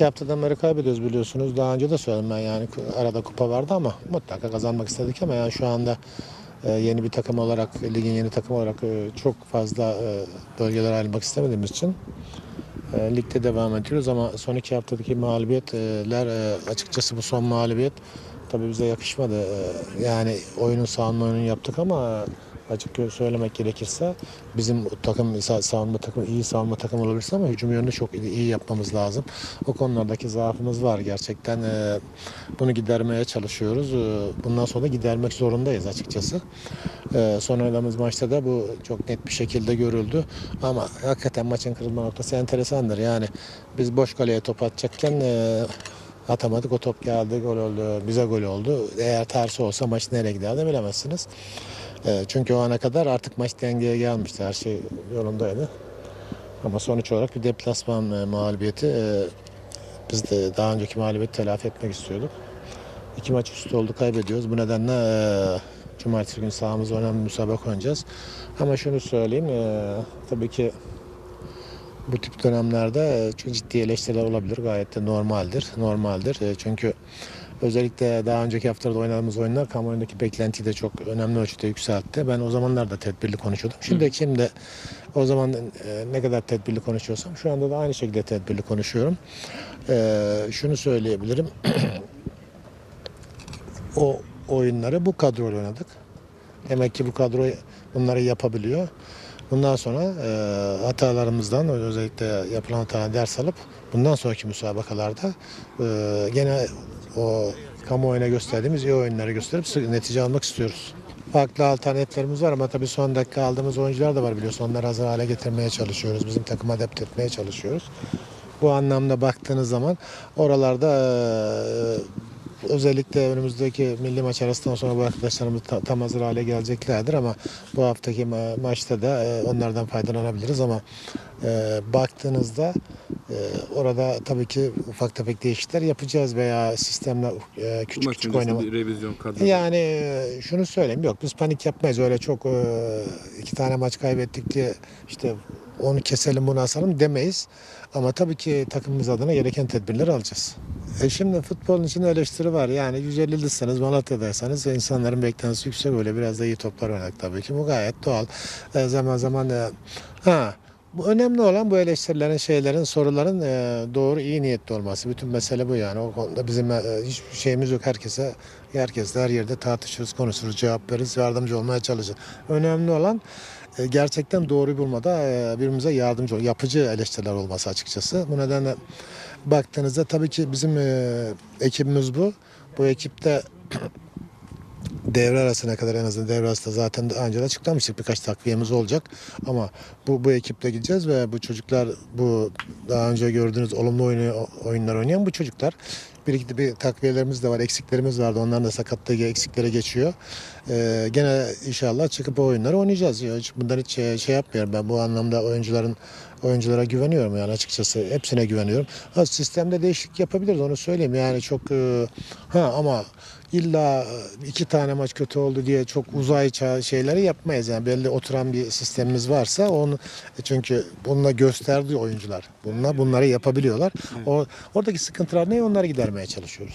iki haftadan beri kaybediyoruz biliyorsunuz. Daha önce de söyledim ben yani arada kupa vardı ama mutlaka kazanmak istedik ama yani şu anda e, yeni bir takım olarak, ligin yeni takım olarak e, çok fazla e, bölgelere ayrılmak istemediğimiz için ligde devam ediyoruz ama son iki haftadaki mağlubiyetler açıkçası bu son mağlubiyet tabii bize yakışmadı. Yani oyunun savunma oyununu yaptık ama açık söylemek gerekirse bizim takım sa- savunma takım iyi savunma takım olabilirse ama hücum yönünü çok iyi yapmamız lazım. O konulardaki zaafımız var gerçekten. E, Bunu gidermeye çalışıyoruz. E, Bundan sonra gidermek zorundayız açıkçası. E, Son oynadığımız maçta da bu çok net bir şekilde görüldü. Ama hakikaten maçın kırılma noktası enteresandır. Yani biz boş kaleye top atacakken e, atamadık. O top geldi, gol oldu, bize gol oldu. Eğer tersi olsa maç nereye giderdi bilemezsiniz. Çünkü o ana kadar artık maç dengeye gelmişti. Her şey yolundaydı. Ama sonuç olarak bir deplasman e, mağlubiyeti. e, Biz de daha önceki mağlubiyeti telafi etmek istiyorduk. İki maç üstü oldu kaybediyoruz. Bu nedenle e, cumartesi günü sahamızda önemli müsabaka oynayacağız. Ama şunu söyleyeyim. e, tabii ki bu tip dönemlerde e, çok ciddi eleştiriler olabilir. Gayet de normaldir. Normaldir. Çünkü özellikle daha önceki haftalarda oynadığımız oyunlar kamuoyundaki beklentiyi de çok önemli ölçüde yükseltti. Ben o zamanlar da tedbirli konuşuyordum. Şimdi şimdi o zaman e, ne kadar tedbirli konuşuyorsam şu anda da aynı şekilde tedbirli konuşuyorum. E, şunu söyleyebilirim. o oyunları bu kadroyla oynadık. Demek ki bu kadro bunları yapabiliyor. Bundan sonra e, hatalarımızdan özellikle yapılan hatalardan ders alıp bundan sonraki müsabakalarda e, gene o kamuoyuna gösterdiğimiz iyi oyunları gösterip netice almak istiyoruz. Farklı alternatiflerimiz var ama tabii son dakika aldığımız oyuncular da var biliyorsun. Onları hazır hale getirmeye çalışıyoruz. Bizim takıma adapte etmeye çalışıyoruz. Bu anlamda baktığınız zaman oralarda e, özellikle önümüzdeki milli maç arasından sonra bu arkadaşlarımız ta- tam hazır hale geleceklerdir ama bu haftaki ma- maçta da e, onlardan faydalanabiliriz ama e, baktığınızda orada tabii ki ufak tefek değişiklikler yapacağız veya sistemle e, küçük maç küçük oynama. bir revizyon kadro. Yani e, şunu söyleyeyim yok biz panik yapmayız öyle çok e, iki tane maç kaybettik diye işte onu keselim bunu asalım demeyiz. Ama tabii ki takımımız adına gereken tedbirleri alacağız. E şimdi futbolun içinde eleştiri var. Yani 150'liyseniz Malatya'daysanız insanların beklentisi yüksek öyle biraz da iyi toplar oynadık tabii ki. Bu gayet doğal. E, zaman zaman e, ha bu önemli olan bu eleştirilerin, şeylerin, soruların e, doğru, iyi niyetli olması. Bütün mesele bu yani. O konuda bizim e, hiçbir şeyimiz yok. Herkese, herkesle her yerde tartışırız, konuşuruz, cevap veririz, yardımcı olmaya çalışırız. Önemli olan e, gerçekten doğru bulmada e, birbirimize yardımcı yapıcı eleştiriler olması açıkçası. Bu nedenle baktığınızda tabii ki bizim e, ekibimiz bu. Bu ekipte devre arasına kadar en azından devre arasında zaten daha önce açıklamıştık birkaç takviyemiz olacak. Ama bu bu ekiple gideceğiz ve bu çocuklar bu daha önce gördüğünüz olumlu oyunu, oyunlar oynayan bu çocuklar. Bir bir takviyelerimiz de var eksiklerimiz vardı. Onların da sakatlığı eksiklere geçiyor. Ee, gene inşallah çıkıp o oyunları oynayacağız. Ya hiç bundan hiç şey, şey yapmıyorum. Ben bu anlamda oyuncuların oyunculara güveniyorum yani açıkçası. Hepsine güveniyorum. Ha, sistemde değişiklik yapabiliriz onu söyleyeyim. Yani çok e, ha ama illa e, iki tane maç kötü oldu diye çok uzay ça- şeyleri yapmayız yani belli oturan bir sistemimiz varsa onu e, çünkü bununla gösterdiği oyuncular bununla bunları yapabiliyorlar. O oradaki sıkıntılar ne onları gidermeye çalışıyoruz.